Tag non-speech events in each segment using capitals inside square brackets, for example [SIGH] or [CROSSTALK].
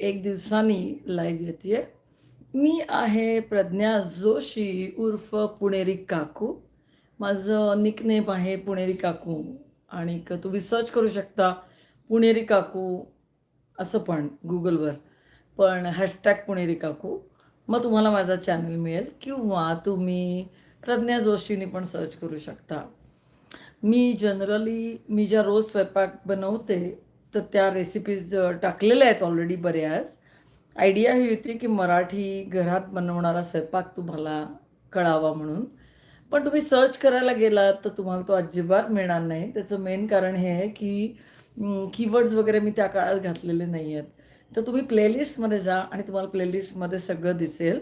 एक दिवसांनी लाईव्ह येते मी आहे प्रज्ञा जोशी उर्फ पुणेरी काकू. माझं निकनेम आहे पुणेरी काकू. आणि क- तुम्ही सर्च करू शकता पुणेरी काकू असं पण गुगलवर पण हॅशटॅग पुणेरी काकू. मग तुम्हाला माझा चॅनल मिळेल किंवा तुम्ही प्रज्ञा जोशीने पण सर्च करू शकता. मी जनरली मी ज्या रोज स्वयंपाक बनवते तर त्या रेसिपीज टाकलेल्या आहेत ऑलरेडी बऱ्याच. आयडिया ही होती की मराठी घरात बनवणारा स्वयंपाक तुम्हाला कळावा म्हणून. पण तुम्ही सर्च करायला गेलात तर तुम्हाला तो अजिबात मिळणार नाही. त्याचं मेन कारण हे आहे की कीवर्ड्स वगैरे मी त्या काळात घातलेले नाही आहेत. तर तुम्ही प्लेलिस्टमध्ये जा आणि तुम्हाला प्लेलिस्टमध्ये सगळं दिसेल.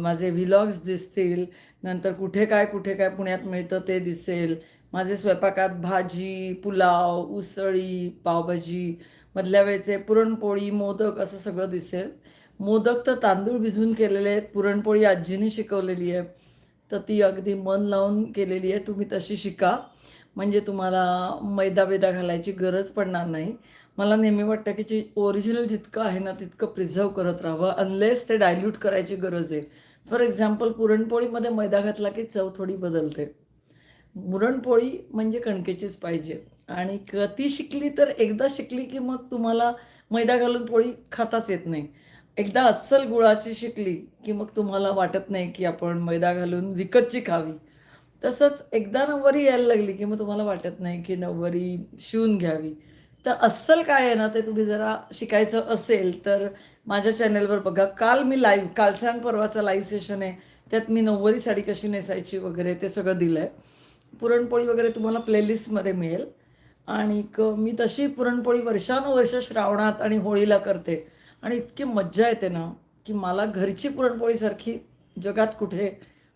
माझे व्हिलॉग्स दिसतील. नंतर कुठे काय कुठे काय पुण्यात मिळतं ते दिसेल. माझे स्वयंपाकात भाजी पुलाव उसळी पावभाजी मधल्या वेळचे पुरणपोळी मोदक असं सगळं दिसेल. मोदक तर तांदूळ भिजवून केलेले आहेत पुरणपोळी आजीने शिकवलेली आहे. तर ती अगदी मन लावून केलेली आहे तुम्ही तशी शिका. म्हणजे तुम्हाला मैदा बेदा घालायची गरज पडणार नाही. मला नेहमी वाटतं की जी ओरिजिनल जितकं आहे ना तितकं प्रिझर्व करत राहावं अनलेस ते डायल्यूट करायची गरज आहे. फॉर एक्झाम्पल पुरणपोळीमध्ये मैदा घातला की चव थोडी बदलते. पुरणपोळी म्हणजे कणकेचीच पाहिजे. आणि क ती शिकली तर एकदा शिकली की मग तुम्हाला मैदा घालून पोळी खाताच येत नाही. एकदा अस्सल गुळाची शिकली की मग तुम्हाला वाटत नाही की आपण मैदा घालून विकतची खावी. तसंच एकदा नववारी यायला लागली की मग तुम्हाला वाटत नाही की नववारी शिवून घ्यावी. तर अस्सल काय आहे ना ते तुम्ही जरा शिकायचं असेल तर माझ्या चॅनेलवर बघा. काल मी लाईव्ह कालचा परवाचा लाईव्ह सेशन आहे. त्यात मी नऊवारी साडी कशी नेसायची वगैरे ते सगळं दिलं आहे पुरणपोळी वगैरे तुम्हाला प्लेलिस्टमध्ये मिळेल. आणि मी तशी पुरणपोळी वर्षानुवर्ष श्रावणात आणि होळीला करते. आणि इतकी मज्जा येते ना की मला घरची पुरणपोळीसारखी जगात कुठे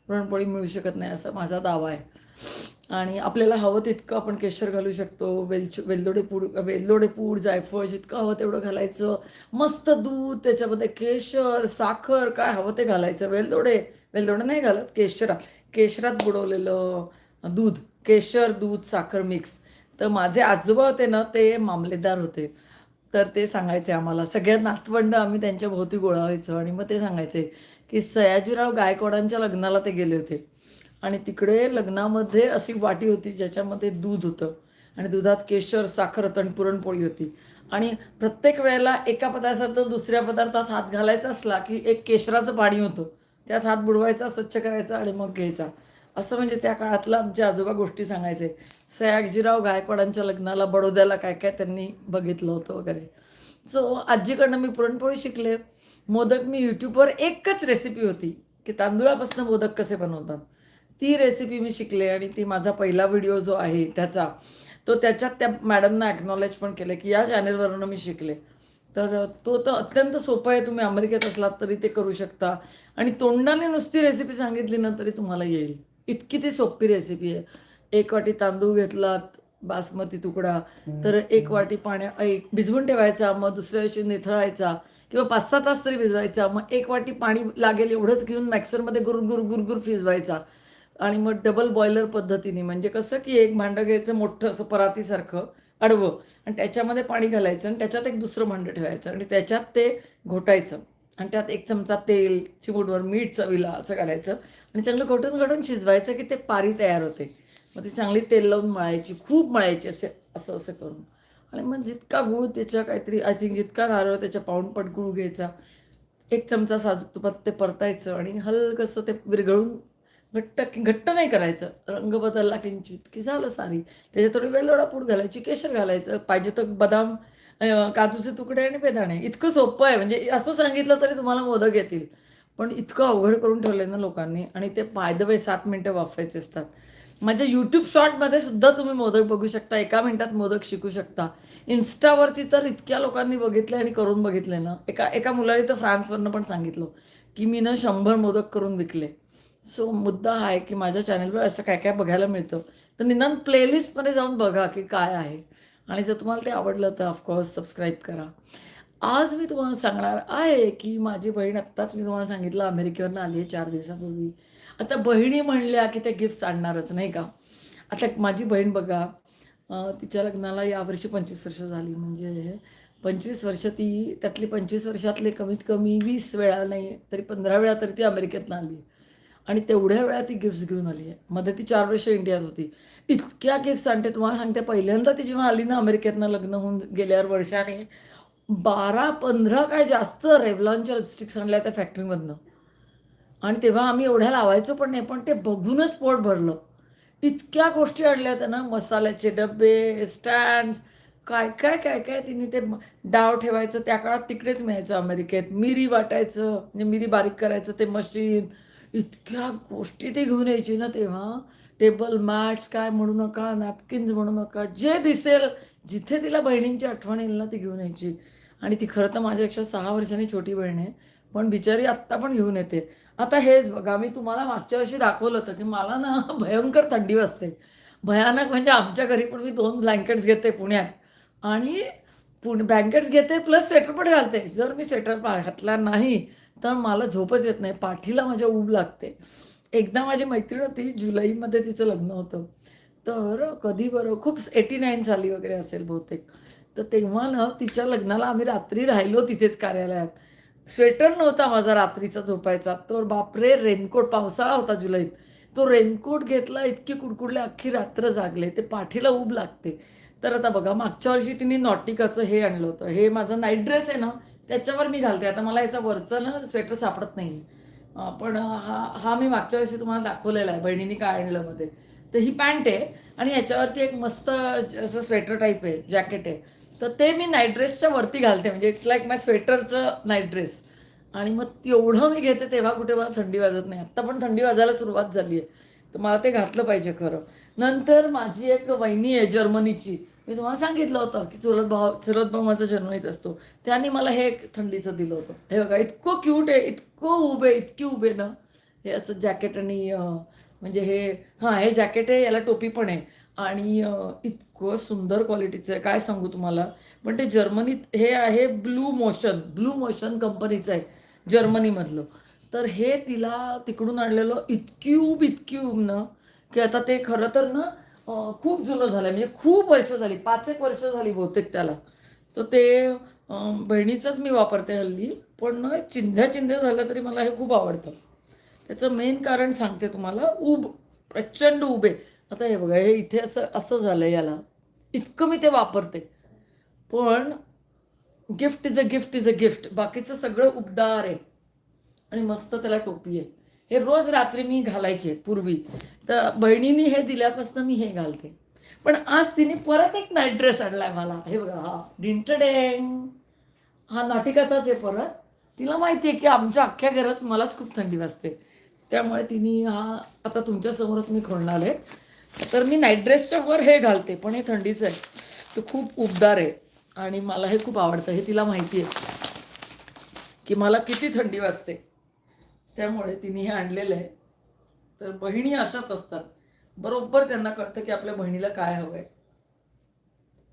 पुरणपोळी मिळू शकत नाही असा माझा दावा आहे. आणि आपल्याला हवं तितकं आपण केशर घालू शकतो वेलच वेलदोडे पूड वेलदोडे पूड जायफळ जितकं हवं तेवढं घालायचं. मस्त दूध त्याच्यामध्ये केशर साखर काय हवं ते घालायचं. वेलदोडे वेलदोडे नाही घालत केशरा केशरात बुडवलेलं दूध केशर दूध साखर मिक्स तर माझे आजोबा होते ना ते मामलेदार होते. तर ते सांगायचे आम्हाला सगळ्यात नातवंड आम्ही त्यांच्या भोवती गोळा व्हायचो आणि मग ते सांगायचे की सयाजीराव गायकवाडांच्या लग्नाला ते गेले होते. आणि तिकडे लग्नामध्ये अशी वाटी होती ज्याच्यामध्ये दूध होतं. आणि दुधात केशर साखर होतं आणि पुरणपोळी होती. आणि प्रत्येक वेळेला एका पदार्थात दुसऱ्या पदार्थात हात घालायचा असला की एक केशराचं पाणी होतं. त्यात हात बुडवायचा स्वच्छ करायचा आणि मग घ्यायचा. असं म्हणजे त्या काळातलं आमचे आजोबा गोष्टी सांगायचे. सयाजीराव गायकवाडांच्या लग्नाला बडोद्याला काय काय त्यांनी बघितलं होतं वगैरे. सो आजीकडनं मी पुरणपोळी शिकले. मोदक मी यूट्यूबवर एकच रेसिपी होती की तांदुळापासून मोदक कसे बनवतात. ती रेसिपी मी शिकले आणि ती माझा पहिला व्हिडिओ जो आहे त्याचा तो त्याच्यात त्या मॅडमना ॲक्नॉलेज पण केलं की या चॅनेलवरून मी शिकले. तर तो तर अत्यंत सोपा आहे तुम्ही अमेरिकेत असलात तरी ते करू शकता. आणि तोंडाने नुसती रेसिपी सांगितली ना तरी तुम्हाला येईल. इतकी ती सोपी रेसिपी आहे. एक वाटी तांदूळ घेतलात बासमती तुकडा तर एक वाटी पाण्या एक भिजवून ठेवायचा मग दुसऱ्या दिवशी निथळायचा किंवा पाच सहा तास तरी भिजवायचा मग एक वाटी पाणी लागेल एवढंच घेऊन मिक्सरमध्ये गुरगुर गुरगुर फिजवायचा. आणि मग डबल बॉयलर पद्धतीने म्हणजे कसं की एक भांडं घ्यायचं मोठं असं परातीसारखं आडवं आणि त्याच्यामध्ये पाणी घालायचं आणि त्याच्यात एक दुसरं भांडं ठेवायचं आणि त्याच्यात ते घोटायचं. आणि त्यात एक चमचा तेल चिमूटवर मीठ चवीला असं घालायचं. आणि चांगलं घोटून घोटून शिजवायचं की ते पारी तयार होते. मग ती चांगली तेल लावून मळायची खूप मळायची असे असं असं करून. आणि मग जितका गूळ त्याच्या काहीतरी आय थिंक जितका नारळ त्याच्या पाऊणपट गूळ घ्यायचा. एक चमचा साजूक तुपात ते परतायचं आणि हलकंसं ते विरघळून घट्ट घट्ट नाही करायचं. रंग बदलला किंचित की झालं सारी. त्याच्यात थोडी वेलदोडा पूड घालायची केशर घालायचं. पाहिजे तर बदाम काजूचे तुकडे आणि बेदाणे. इतकं सोपं आहे. म्हणजे असं सांगितलं तरी तुम्हाला मोदक येतील. पण इतकं अवघड करून ठेवलं ना लोकांनी. आणि ते फायदा वे सात मिनटं वाफवायचे असतात. माझ्या यूट्यूब शॉर्टमध्ये सुद्धा तुम्ही मोदक बघू शकता. एका मिनिटात मोदक शिकू शकता. इन्स्टावरती तर इतक्या लोकांनी बघितले आणि करून बघितले ना. एका एका मुलाने तर फ्रान्सवरनं पण सांगितलं की मी ना शंभर मोदक करून विकले. सो मुद्दा हा आहे की माझ्या चॅनलवर असं काय काय बघायला मिळतं. तर निदान प्लेलिस्टमध्ये जाऊन बघा की काय आहे. आणि जर तुम्हाला ते आवडलं तर ऑफकोर्स सबस्क्राईब करा. आज मी तुम्हाला सांगणार आहे की माझी बहीण आत्ताच मी तुम्हाला सांगितलं अमेरिकेवरनं आली आहे चार दिवसापूर्वी. आता बहिणी म्हणल्या की ते गिफ्ट्स आणणारच नाही का? आता माझी बहीण बघा तिच्या लग्नाला यावर्षी पंचवीस वर्ष झाली. म्हणजे पंचवीस वर्ष ती त्यातली पंचवीस वर्षातले कमीत कमी वीस वेळा नाही तरी पंधरा वेळा तरी ती अमेरिकेतनं आली आहे. आणि तेवढ्या वेळा ती गिफ्ट्स घेऊन आली. आहे मध्ये ती चार वर्ष इंडियात होती. इतक्या गिफ्ट्स आणते तुम्हाला सांगते पहिल्यांदा ती जेव्हा आली ना अमेरिकेतनं लग्न होऊन गेल्यावर वर्षाने बारा पंधरा काय जास्त रेवलॉनच्या लिपस्टिक्स आणल्या त्या फॅक्टरीमधनं आणि तेव्हा आम्ही एवढ्या लावायचो पण नाही पण ते बघूनच पोट भरलं. इतक्या गोष्टी आणल्या होत्या ना मसाल्याचे डबे स्टँड्स काय काय काय काय तिने ते डाव ठेवायचं त्या काळात तिकडेच मिळायचं अमेरिकेत. मिरी वाटायचं म्हणजे मिरी बारीक करायचं ते मशीन इतक्या गोष्टी ते घेऊन यायची ना तेव्हा. टेबल मॅट्स काय म्हणू नका नॅपकिन्स म्हणू नका जे दिसेल जिथे तिला बहिणींची आठवण येईल ना ती घेऊन यायची. आणि ती खरं तर माझ्यापेक्षा सहा वर्षांनी छोटी बहीण आहे पण बिचारी आत्ता पण घेऊन येते. आता हेच बघा मी तुम्हाला मागच्या वर्षी दाखवलं होतं की मला ना [LAUGHS] भयंकर थंडी वाजते. भयानक म्हणजे आमच्या घरी पण मी दोन ब्लँकेट्स घेते पुण्यात. आणि पुणे ब्लँकेट्स घेते प्लस स्वेटर पण घालते. जर मी स्वेटर घातला नाही तर मला झोपच येत नाही. पाठीला माझ्या ऊब लागते. एकदा माझी मैत्रीण होती जुलैमध्ये तिचं लग्न होतं. तर कधी बरं खूप एटी नाईन साली वगैरे असेल बहुतेक. तर तेव्हा ना तिच्या लग्नाला आम्ही रात्री राहिलो तिथेच कार्यालयात. स्वेटर नव्हता माझा रात्रीचा झोपायचा. तर बापरे रेनकोट पावसाळा होता जुलैत. तो रेनकोट घेतला इतकी कुडकुडले अख्खी रात्र जागले. ते पाठीला ऊब लागते. तर आता बघा मागच्या वर्षी तिने नॉटिकाचं हे आणलं होतं. हे माझं नाईट ड्रेस आहे ना त्याच्यावर मी घालते. आता मला याचा वरचं ना स्वेटर सापडत नाही पण हा हा मी मागच्या वर्षी तुम्हाला दाखवलेला आहे बहिणीने काय आणलं मध्ये. तर ही पॅन्ट आहे आणि याच्यावरती एक मस्त असं स्वेटर टाईप आहे जॅकेट आहे. तर ते मी नाईट ड्रेसच्या वरती घालते. म्हणजे इट्स लाईक माय स्वेटरचं नाईट ड्रेस आणि मग तेवढं मी घेते तेव्हा कुठे मला थंडी वाजत नाही. आत्ता पण थंडी वाजायला सुरुवात झाली आहे तर मला ते घातलं पाहिजे खरं. नंतर माझी एक वहिनी आहे जर्मनीची. मी तुम्हाला सांगितलं होतं की चुलत भाव चुलत भाऊ माझा जर्मनीत असतो. त्यांनी मला हे एक थंडीचं दिलं होतं. हे बघा इतकं क्यूट आहे इतकं उभे इतकी उभे ना. हे असं जॅकेट आणि म्हणजे हे हां हे जॅकेट आहे याला टोपी पण आहे. आणि इतकं सुंदर क्वालिटीचं आहे. काय सांगू तुम्हाला? पण ते जर्मनीत हे आहे ब्लू मोशन ब्लू मोशन कंपनीचं आहे जर्मनीमधलं. तर हे तिला तिकडून आणलेलं इतकी उब इतकी उब ना की आता ते खरं तर ना खूप जुनं झालं म्हणजे खूप वर्ष झाली. पाच एक वर्ष झाली बहुतेक त्याला. तर ते बहिणीचंच मी वापरते हल्ली. पण चिंध्या चिंध्या झालं तरी मला हे खूप आवडतं. त्याचं मेन कारण सांगते तुम्हाला. उब प्रचंड उभे आता हे बघा हे इथे असं असं झालं याला. इतकं मी ते वापरते. पण gift is a gift is a gift. बाकीचं सगळं उबदार आहे. आणि मस्त त्याला टोपी आहे. हे रोज रात्री मी घालायचे पूर्वी. तर बहिणीने हे दिल्यापासून मी हे घालते. पण आज तिने परत एक नाईट ड्रेस आणलाय मला. हे बघा हा डिंटडेंग हा नाटिकाचाच आहे परत. तिला माहिती आहे की आमच्या अख्ख्या घरात मलाच खूप थंडी वाजते. त्यामुळे तिने हा आता तुमच्यासमोरच मी खोलणार आहे. तर मी नाईट ड्रेसच्या वर हे घालते पण हे थंडीचं आहे. तो खूप उबदार आहे आणि मला हे खूप आवडतं. हे तिला माहिती आहे की मला किती थंडी वाजते. त्यामुळे तिने हे आणलेलं आहे. तर बहिणी अशाच असतात. बरोबर त्यांना कळतं की आपल्या बहिणीला काय हवं आहे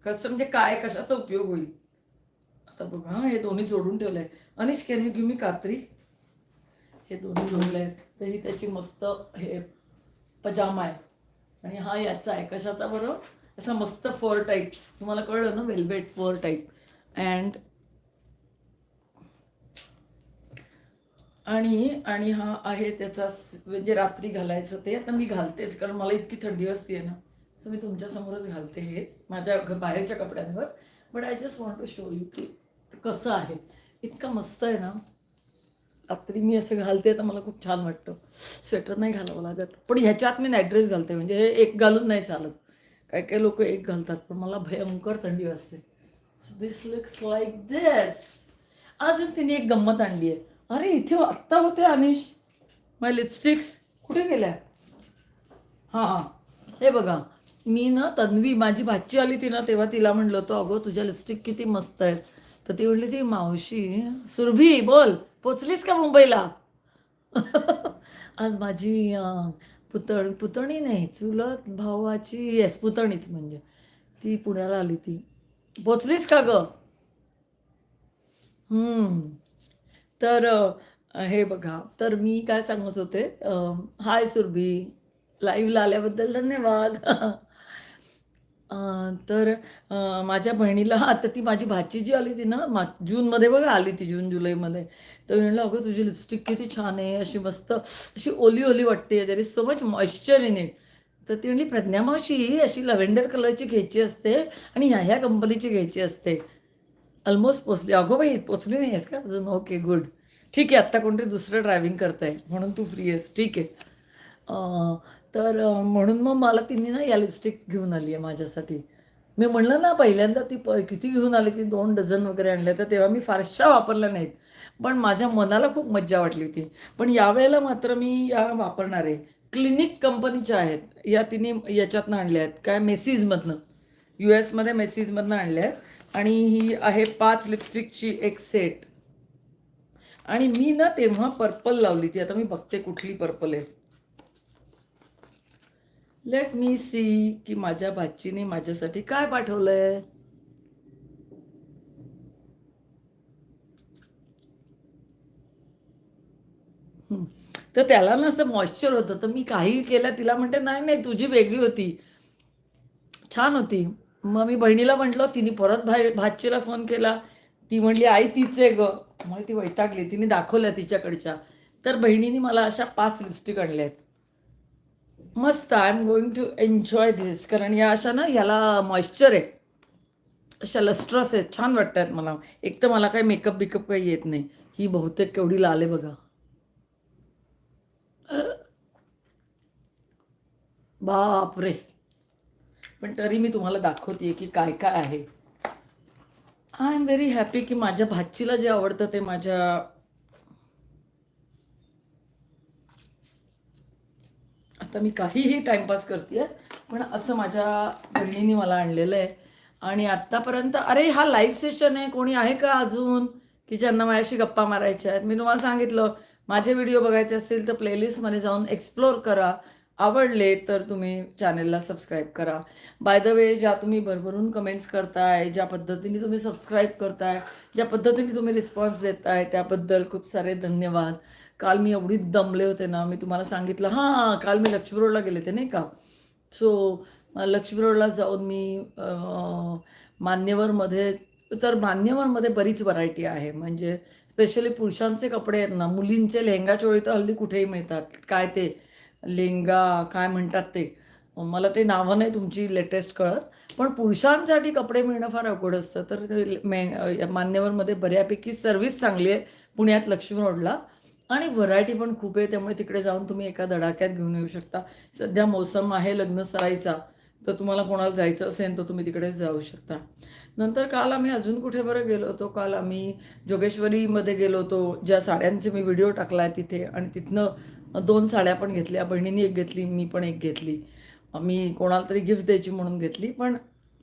कसं म्हणजे काय कशाचा उपयोग होईल? आता बघा हे दोन्ही जोडून ठेवलं आहे Anish can you give me कात्री? हे दोन्ही जोडले आहेत. तर ही त्याची मस्त हे पजामा आहे. आणि हा याचा आहे. कशाचा बरं? असा मस्त फर टाईप तुम्हाला कळलं ना? वेलवेट फर टाईप अँड आणि आणि हा आहे त्याचा म्हणजे रात्री घालायचं ते. आता मी घालतेच कारण मला इतकी थंडी वाजते ना. सो मी तुमच्यासमोरच घालते हे माझ्या बाहेरच्या कपड्यांवर. But I just want to show you की कसं आहे. इतका मस्त आहे ना. रात्री मी असं घालते तर मला खूप छान वाटतं. स्वेटर नाही घालावं लागत. पण ह्याच्यात मी नाईट ड्रेस घालते म्हणजे हे एक घालून नाही चालत. काही काही लोक एक घालतात पण मला भयंकर थंडी वाजते so this looks like this अजून तिने एक गंमत आणली आहे. अरे इथे आत्ता होते अनिश. माय लिपस्टिक्स कुठे गेल्या? हां हां. हे बघा मी ना तन्वी माझी भाची आली ती ना तेव्हा तिला म्हणलं होतं अगं तुझ्या लिपस्टिक किती मस्त आहेत. तर ती म्हणली ती मावशी सुरभी बोल पोचलीस का मुंबईला? [LAUGHS] आज माझी पुतण पुतणी नाही चुलत भावाची येस पुतणीच म्हणजे. ती पुण्याला आली ती. पोचलीस का ग? तर हे बघा तर मी काय सांगत होते हाय सुरभी लाईव्हला आल्याबद्दल धन्यवाद. [LAUGHS] तर माझ्या बहिणीला आता ती माझी भाची जी आली ती ना मा जूनमध्ये बघा आली ती जून जुलैमध्ये. तर मी म्हणलं अगं तुझी लिपस्टिक किती छान आहे अशी मस्त अशी ओली ओली वाटते there is so much moisture in it तर ती म्हणली प्रज्ञामावशी अशी लव्हेंडर कलरची घ्यायची असते आणि ह्या ह्या कंपनीची घ्यायची असते. ऑलमोस्ट पोचली अगो बाई पोचली नाही आहेस का अजून? ओके गुड ठीक आहे आत्ता कोणतरी दुसरं ड्रायव्हिंग करताय म्हणून तू फ्री आहेस. ठीक आहे. तर म्हणून मग मला तिने ना या लिपस्टिक घेऊन आली आहे माझ्यासाठी. मी म्हणलं ना पहिल्यांदा ती प किती घेऊन आली? ती दोन डझन वगैरे आणल्या तर तेव्हा मी फारशा वापरल्या नाहीत. पण माझ्या मनाला खूप मज्जा वाटली होती. पण यावेळेला मात्र मी या वापरणार आहे. क्लिनिक कंपनीच्या आहेत या तिने याच्यातनं आणल्या आहेत. काय मेसीजमधनं यू एसमध्ये मेसीजमधनं आणल्या आहेत. आणि ही आहे पाच लिपस्टिकची एक सेट आणि मी ना तेव्हा पर्पल लावली ती. आता मी बघते कुठली पर्पल आहे. लेट मी सी की माझ्या भाचीने माझ्यासाठी काय पाठवलंय. तर त्याला ना असं मॉइश्चर होतं. तर मी काही केलं तिला म्हणते नाही नाही तुझी वेगळी होती. छान होती. मग मी बहिणीला म्हटलं तिने परत भा भाचीला फोन केला. ती म्हणली आई तीच आहे ग. मग ती वैतागली. तिने दाखवल्या तिच्याकडच्या. तर बहिणीने मला अशा पाच लिपस्टिक आणल्या आहेत मस्त I am going to enjoy this कारण या अशा ना याला मॉइश्चर आहे. अशा लस्ट्रस आहेत. छान वाटतात मला. एक तर मला काही मेकअप बिकअप काही येत नाही. ही बहुतेक केवढी लाल आहे बघा. बापरे. पण तरी मी तुम्हाला दाखवते की काय काय आहे. आय एम व्हेरी हॅपी की माझ्या भाचीला जे आवडतं ते माझ्या आता मी काहीही टाइमपास करते पण असं माझ्या बहिणीने मला आणलेलं आहे आणि आत्तापर्यंत अरे हा लाईव्ह सेशन आहे कोणी आहे का अजून? की ज्यांना माझ्याशी गप्पा मारायच्या आहेत. मी तुम्हाला सांगितलं माझे व्हिडिओ बघायचे असतील तर प्लेलिस्टमध्ये जाऊन एक्सप्लोर करा. आवडले तर तुम्ही चॅनेलला सबस्क्राईब करा. बाय द वे ज्या तुम्ही भरभरून कमेंट्स करताय ज्या पद्धतीने तुम्ही सबस्क्राईब करताय ज्या पद्धतीने तुम्ही रिस्पॉन्स देताय त्याबद्दल खूप सारे धन्यवाद. काल मी एवढी दमले होते ना मी तुम्हाला सांगितलं हां काल मी लक्ष्मी रोडला गेले ते नाही का? सो लक्ष्मी रोडला जाऊन मी मान्यवरमध्ये तर मान्यवरमध्ये बरीच व्हरायटी आहे. म्हणजे स्पेशली पुरुषांचे कपडे आहेत ना मुलींचे लेहंगा चोळी तर हल्ली कुठेही मिळतात. काय ते? लेंगा काय म्हणतात ते? मला ते नावं नाही तुमची लेटेस्ट कळत पण पुरुषांसाठी कपडे मिळणं फार अवघड असतं. तर ते मे मान्यवरमध्ये बऱ्यापैकी सर्व्हिस चांगली आहे पुण्यात लक्ष्मी रोडला. आणि व्हरायटी पण खूप आहे त्यामुळे तिकडे जाऊन तुम्ही एका धडाक्यात घेऊन येऊ शकता. सध्या मोसम आहे लग्न सरायचा तर तुम्हाला कोणाला जायचं असेल तर तुम्ही तिकडेच जाऊ शकता. नंतर काल आम्ही अजून कुठे बरं गेलो होतो? काल आम्ही जोगेश्वरीमध्ये गेलो होतो ज्या साड्यांचे मी व्हिडिओ टाकला आहे तिथे. आणि तिथनं दोन साड्या पण घेतल्या बहिणीने एक घेतली मी पण एक घेतली. मी कोणाला तरी गिफ्ट द्यायची म्हणून घेतली पण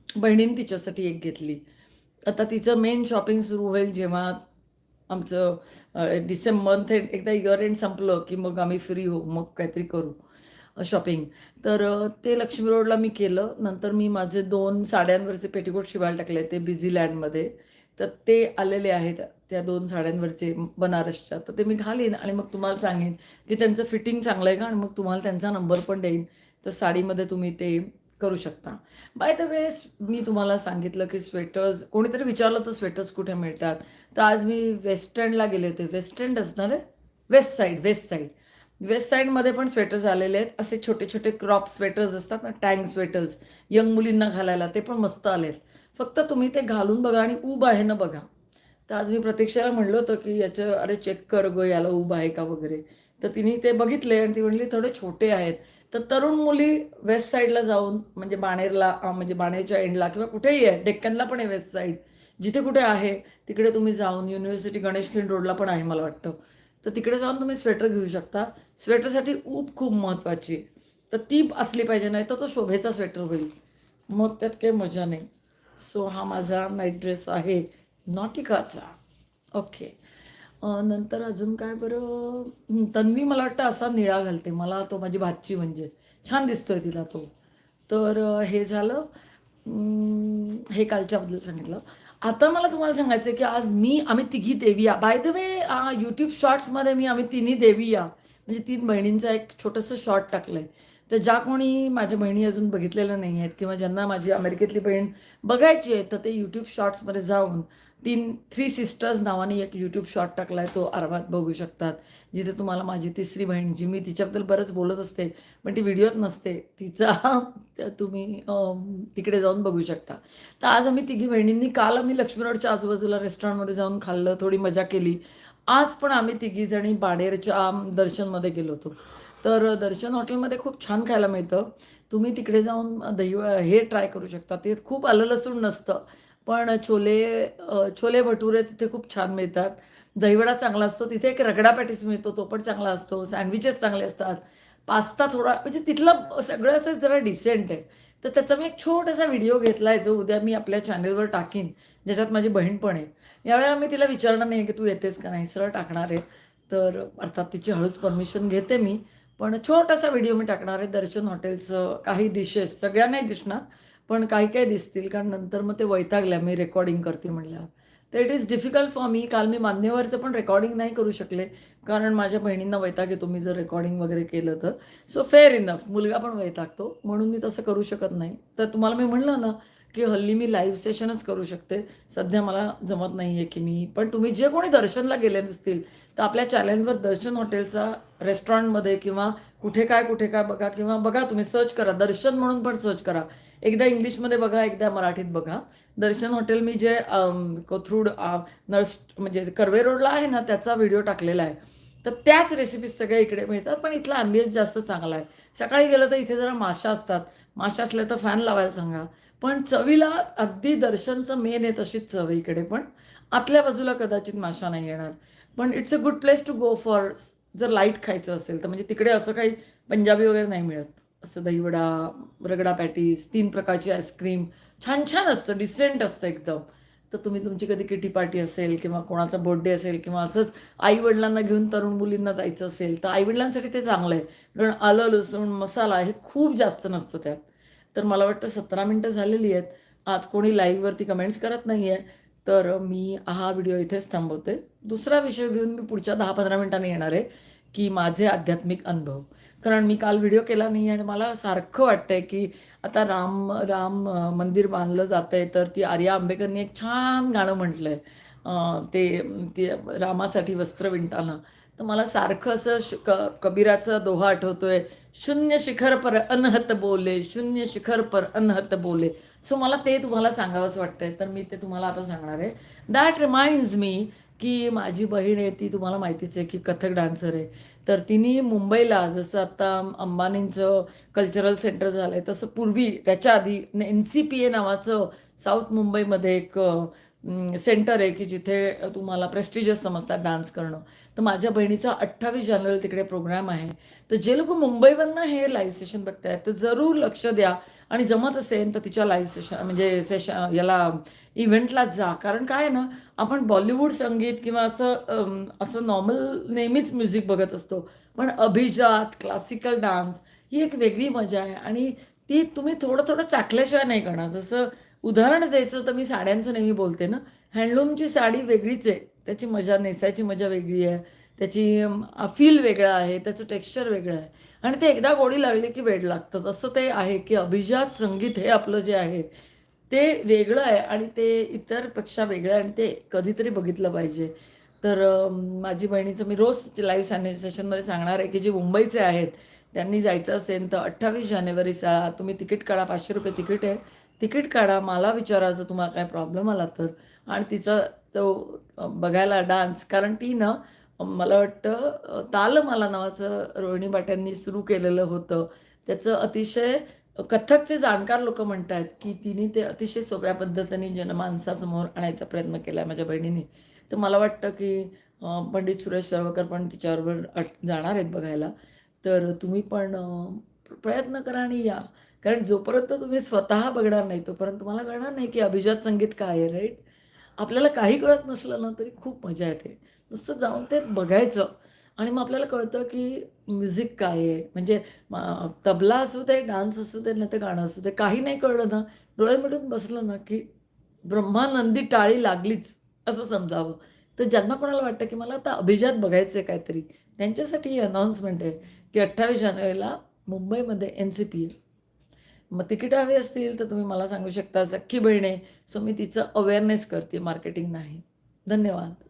बहिणीने तिच्यासाठी एक घेतली. आता तिचं मेन शॉपिंग सुरू होईल जेव्हा आमचं डिसेंबर मंथ एंड एकदा इयर एंड संपलं की मग आम्ही फ्री होऊ मग काहीतरी करू शॉपिंग तर ते लक्ष्मी रोडला मी केलं. नंतर मी माझे दोन साड्यांवरचे पेटीकोट शिवायला टाकले ते बिझी लँडमध्ये तर ते आलेले आहेत. त्या दोन साड्यांवरचे बनारसच्या. तर ते मी घालीन आणि मग तुम्हाला सांगेन की त्यांचं फिटिंग चांगलं आहे का आणि मग तुम्हाला त्यांचा नंबर पण देईन. तर साडीमध्ये तुम्ही ते करू शकता. बाय द वे मी तुम्हाला सांगितलं की स्वेटर्स कोणीतरी विचारलं तर स्वेटर्स कुठे मिळतात? तर आज मी वेस्ट एंडला गेले होते. वेस्ट एंड असणार आहे? West side west side west साईडमध्ये पण स्वेटर्स आलेले आहेत. असे छोटे छोटे क्रॉप स्वेटर्स असतात ना टँग स्वेटर्स यंग मुलींना घालायला ते पण मस्त आले आहेत फक्त तुम्ही ते घालून बघा आणि ऊब आहे ना बघा. तर आज मी प्रतीक्षाला म्हणलं होतं की याचं अरे चेक कर गं याला उभं आहे का वगैरे. तर तिने ते बघितले आणि ती म्हणली थोडे छोटे आहेत. तर तरुण मुली वेस्ट साईडला जाऊन म्हणजे बाणेरला म्हणजे बाणेरच्या एंडला किंवा कुठेही आहे डेक्कनला पण आहे वेस्ट साईड जिथे कुठे आहे तिकडे तुम्ही जाऊन युनिव्हर्सिटी गणेश खिंड रोडला पण आहे मला वाटतं. तर तिकडे जाऊन तुम्ही स्वेटर घेऊ शकता. स्वेटरसाठी ऊब खूप महत्त्वाची तर ती असली पाहिजे नाही तर तो शोभेचा स्वेटर होईल. मग त्यात काही मजा नाही. सो हा माझा नाईट ड्रेस आहे. नॉटिकाचा ओके नंतर अजून काय बरं? तन्वी मला वाटतं असा निळा घालते. मला तो माझी भाची म्हणजे. छान दिसतोय तिला तो. तर हे झालं. हे कालच्याबद्दल सांगितलं. आता मला तुम्हाला सांगायचं की आज मी आम्ही तिघी देवी या. बाय द वे यूट्यूब शॉर्ट्समध्ये मी आम्ही तिन्ही देवी या. म्हणजे तीन बहिणींचा एक छोटंसं शॉर्ट टाकलं आहे तर ज्या कोणी माझ्या बहिणी अजून बघितलेल्या नाही आहेत किंवा ज्यांना माझी अमेरिकेतली बहीण बघायची आहे तर ते यूट्यूब शॉर्ट्समध्ये जाऊन तीन थ्री सिस्टर्स नावाने एक यूट्यूब शॉर्ट टाकला आहे तो आरामात बघू शकतात. जिथे तुम्हाला माझी तिसरी बहीण जी मी तिच्याबद्दल बरंच बोलत असते पण ती व्हिडिओत नसते तिचा [LAUGHS] तुम्ही तिकडे जाऊन बघू शकता. तर आज आम्ही तिघी बहिणींनी काल आम्ही लक्ष्मी रोडच्या आजूबाजूला रेस्टॉरंटमध्ये जाऊन खाल्लं थोडी मजा केली. आज पण आम्ही तिघीजणी बाडेरच्या दर्शनमध्ये गेलो होतो. तर दर्शन हॉटेलमध्ये खूप छान खायला मिळतं. तुम्ही तिकडे जाऊन दही हे ट्राय करू शकता. ते खूप आलं लसूण नसतं. पण छोले छोले भटुरे तिथे खूप छान मिळतात. दहीवडा चांगला असतो. तिथे एक रगडा पॅटीस मिळतो. तो पण चांगला असतो. सँडविचेस चांगले असतात. पास्ता थोडा म्हणजे तिथलं सगळं असं जरा डिसेंट आहे. तर त्याचा मी एक छोटासा व्हिडिओ घेतला आहे जो उद्या मी आपल्या चॅनेलवर टाकीन. ज्याच्यात माझी बहीण पण आहे. यावेळेला मी तिला विचारणार नाही की तू येतेस का नाही. सरळ टाकणार आहे. तर अर्थात तिची हळूच परमिशन घेते मी. पण छोटासा व्हिडिओ मी टाकणार आहे. दर्शन हॉटेलचं काही डिशेस सगळ्या नाही दिसणार. पण काही काही दिसतील कारण नंतर मग ते वैतागल्या मी रेकॉर्डिंग करते म्हणल्यावर. तर it is difficult for me काल मी मान्यवरचं पण रेकॉर्डिंग नाही करू शकले कारण माझ्या बहिणींना वैताग येतो मी जर रेकॉर्डिंग वगैरे केलं तर. सो फेअर इनफ मुलगा पण वैतागतो म्हणून मी तसं करू शकत नाही. तर तुम्हाला मी म्हणलं ना की हल्ली मी लाईव्ह सेशनच करू शकते. सध्या मला जमत नाही आहे की मी पण तुम्ही जे कोणी दर्शनला गेले नसतील तर आपल्या चॅनलवर दर्शन हॉटेलचा रेस्टॉरंटमध्ये किंवा कुठे काय कुठे काय बघा किंवा बघा तुम्ही सर्च करा. दर्शन म्हणून पण सर्च करा. एकदा इंग्लिशमध्ये बघा एकदा मराठीत बघा. दर्शन हॉटेल मी जे कोथरूड नर्स म्हणजे कर्वे रोडला आहे ना त्याचा व्हिडिओ टाकलेला आहे. तर त्याच रेसिपीज सगळ्या इकडे मिळतात पण इथला ॲम्बियन्स जास्त चांगला आहे. सकाळी गेलं तर इथे जरा माशा असतात. माशा असल्या तर फॅन लावायला सांगा. पण चवीला अगदी दर्शनचं मेन आहे तशीच चव इकडे पण. आतल्या बाजूला कदाचित माशा नाही येणार. पण it's a good place to go for जर लाइट खायचं असेल तर म्हणजे तिकडे असं काही पंजाबी वगैरे नाही मिळत. असं दहीवडा रगडा पॅटीस तीन प्रकारची आईस्क्रीम छान छान असतं डिसेंट असतं एकदम. तर तुम्ही तुमची कधी किटी पार्टी असेल किंवा कोणाचा बर्थडे असेल किंवा असंच आई वडिलांना घेऊन तरुण मुलींना जायचं असेल तर आईवडिलांसाठी ते चांगलं आहे कारण आलं लसूण मसाला हे खूप जास्त नसतं त्यात. तर मला वाटतं सतरा मिनटं झालेली आहेत. आज कोणी लाईव्हवरती कमेंट्स करत नाही आहे तर मी हा व्हिडिओ इथेच थांबवते. दुसरा विषय घेऊन मी पुढच्या दहा पंधरा मिनिटांनी येणार आहे की माझे आध्यात्मिक अनुभव. कारण मी काल व्हिडिओ केला नाही आणि मला सारखं वाटतंय की आता राम राम मंदिर बांधलं जात आहे तर ती आर्या आंबेकरनी एक छान गाणं म्हटलं आहे ते ते रामासाठी वस्त्र विणताना. तर मला सारखं असं श क कबीराचं दोहा आठवतोय. शून्य शिखर पर अनहत बोले शून्य शिखर पर अनहत बोले. सो मला ते तुम्हाला सांगावंच वाटतंय. तर मी ते तुम्हाला आता सांगणार आहे. दॅट रिमाइंड्स मी की माझी बहीण आहे ती तुम्हाला माहितीच आहे की कथक डान्सर आहे. तर तिने मुंबईला जसं आता अंबानींचं कल्चरल सेंटर झालं आहे तसं पूर्वी त्याच्या आधी एन सी पी ए नावाचं साऊथ मुंबईमध्ये एक सेंटर आहे की जिथे तुम्हाला प्रेस्टिजियस समजतात डान्स करणं. तर माझ्या बहिणीचा अठ्ठावीस जानेवारी तिकडे प्रोग्राम आहे. तर जे लोक मुंबईवरनं हे लाईव्ह सेशन बघतायत तर जरूर लक्ष द्या. आणि जमत असेल तर तिच्या लाईव्ह सेशन म्हणजे सेशन याला इव्हेंटला जा. कारण काय आहे ना आपण बॉलिवूड संगीत किंवा असं असं नॉर्मल नेहमीच म्युझिक बघत असतो. पण अभिजात क्लासिकल डान्स ही एक वेगळी मजा आहे. आणि ती तुम्ही थोडं थोडं चाकल्याशिवाय नाही करणार. जसं उदाहरण द्यायचं तर मी साड्यांचं नेहमी बोलते ना. हँडलूमची साडी वेगळीच आहे. त्याची मजा नेसायची मजा वेगळी आहे. त्याची फील वेगळं आहे. त्याचं टेक्स्चर वेगळं आहे. आणि ते एकदा गोडी लागली की वेड लागतं. तसं ते आहे की अभिजात संगीत हे आपलं जे आहे ते वेगळं आहे आणि ते इतरपेक्षा वेगळं आहे आणि ते कधीतरी बघितलं पाहिजे. तर माझी बहिणीचं मी रोज लाईव्ह सॅने सेशनमध्ये सांगणार आहे की जे मुंबईचे आहेत त्यांनी जायचं असेल तर अठ्ठावीस जानेवारीचा तुम्ही तिकीट काढा. पाचशे रुपये तिकीट आहे. तिकीट काढा मला विचारायचं तुम्हाला काय प्रॉब्लेम आला तर. आणि तिचा तो बघायला डान्स कारण ती ना मला वाटतं ताल तालमाला नावाचं रोहिणी बाट्यांनी सुरू केलेलं होतं. त्याचं अतिशय कथकचे जाणकार लोक म्हणत आहेत की तिने ते अतिशय सोप्या पद्धतीने जनमानसासमोर आणायचा प्रयत्न केला आहे माझ्या बहिणीने. तर मला वाटतं की पंडित सुरेश सर्वकर पण तिच्याबरोबर अट- जाणार आहेत बघायला. तर तुम्ही पण प्रयत्न करा आणि या. कारण जोपर्यंत तुम्ही स्वतः बघणार नाही तोपर्यंत तुम्हाला कळणार नाही की अभिजात संगीत काय आहे राईट आपल्याला काही कळत नसलं ना तरी खूप मजा येते. नुसतं जाऊन ते बघायचं आणि मग आपल्याला कळतं की म्युझिक काय आहे. म्हणजे तबला असू दे डान्स असू दे नाही तर गाणं असू दे काही नाही कळलं ना डोळे मिटून बसलं ना की ब्रह्मानंदी टाळी लागलीच असं समजावं. तर ज्यांना कोणाला वाटतं की मला आता अभिजात बघायचं आहे काहीतरी त्यांच्यासाठी ही अनाऊन्समेंट आहे की अठ्ठावीस जानेवारीला मुंबईमध्ये एन सी पी आहे. मग तिकीटं हवी असतील तर तुम्ही मला सांगू शकता सख्खी बहिणे. सो मी तिचं अवेअरनेस करते मार्केटिंग नाही. धन्यवाद.